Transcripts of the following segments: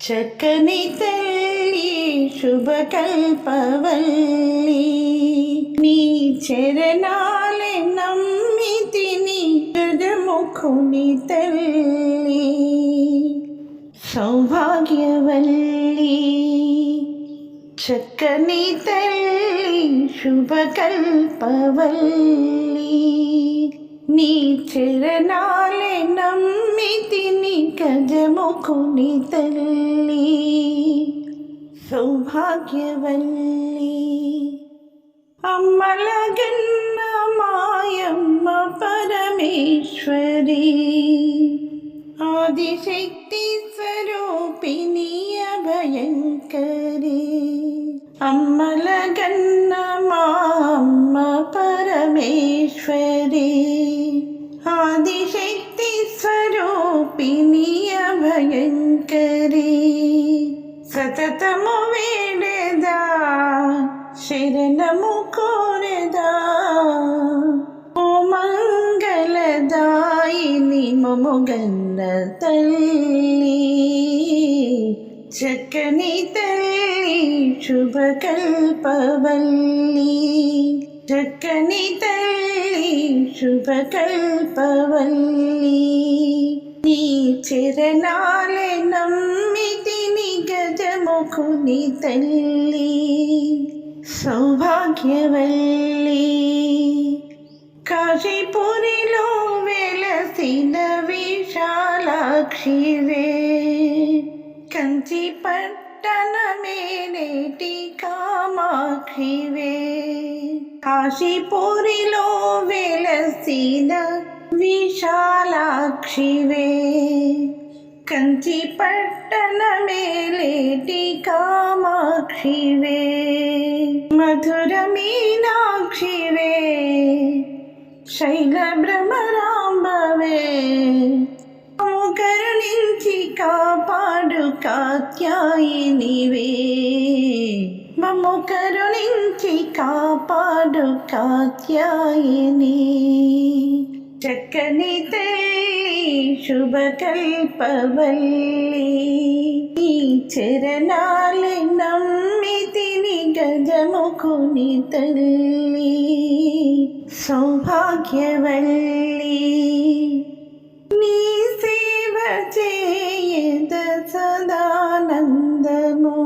చక్కని తల్లి శుభకల్పవల్లి నీ చరణాలే నమ్మి తిని గజముఖుని తల్లి సౌభాగ్యవల్లి చక్కని తల్లి శుభకల్పవల్లి నీ చరణాలే నమ్మి తిని గజముఖుని తల్లి సౌభాగ్యవల్లి అమ్మలగన్న మాయమ్మ పరమేశ్వరి ఆదిశక్తి స్వరూపిణి అభయంకరి అమ్మలగన్న మా అమ్మ పరమేశ్వరి ఆదిశక్తి ರೂಪಿಣಿಯ ಭಯಂಕರಿ ಸತತಮು ಬೇಡದ ಶರಣಮು ಕೋರೆದ ಓ ಮಂಗಲದಾಯಿನಿ ಮೊಮುಗನ್ನ ತಲ್ಲಿ ಚಕ್ಕನಿ ತಲ್ಲಿ ಶುಭ ಕಲ್ಪವಲ್ಲಿ ಚಕ್ಕನಿ ತಲ್ಲಿ ಶುಭ ಕಲ್ಪವಲ್ಲಿ నీ చిరణాలే నమ్మితిని గజముఖుని తల్లి. సౌభాగ్యవల్లి. కాశీపురిలో వెలసిన విశాలాక్షివే. కంచి పట్టణమే నేటి కామాక్షివే. కాశీపురిలో వెలసిన విశాలాక్షివే. కంచి పట్టణ పట్టణమేలేటి కామాక్షివే. మధుర మీనాక్షివే. శైల భ్రమరాంబవే. కరుణించి కాపాడు కాత్యాయినివే. మమ్ము కరుణించి కాపాడు కాత్యాయిని. చక్కని తల్లి శుభకల్పవల్లి. ఈ చరణాలు నమ్మితిని గజముకుని తల్లి. సౌభాగ్యవల్లి. నీ సేవ చేయద సదానందము.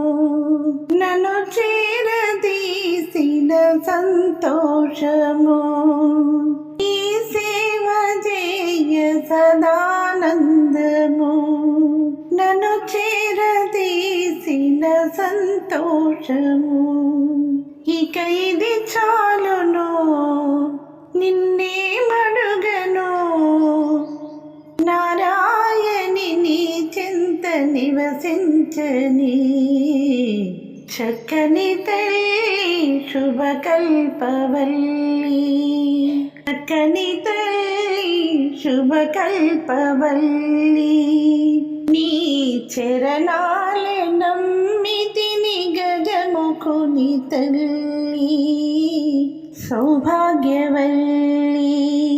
నన్ను చేరదీసిన సంతోషము. చేరదీసిన సంతోషము. ఇక ఇది చాలును. నిన్నే మడుగను నారాయణి నీ చింత నివసించని చక్కని తల్లి శుభకల్పవల్లి. చక్కని తల్లి శుభకల్పవల్లి. నీ చరణాలే నమ్మితిని గజముఖుని తల్లి. సౌభాగ్యవల్లి.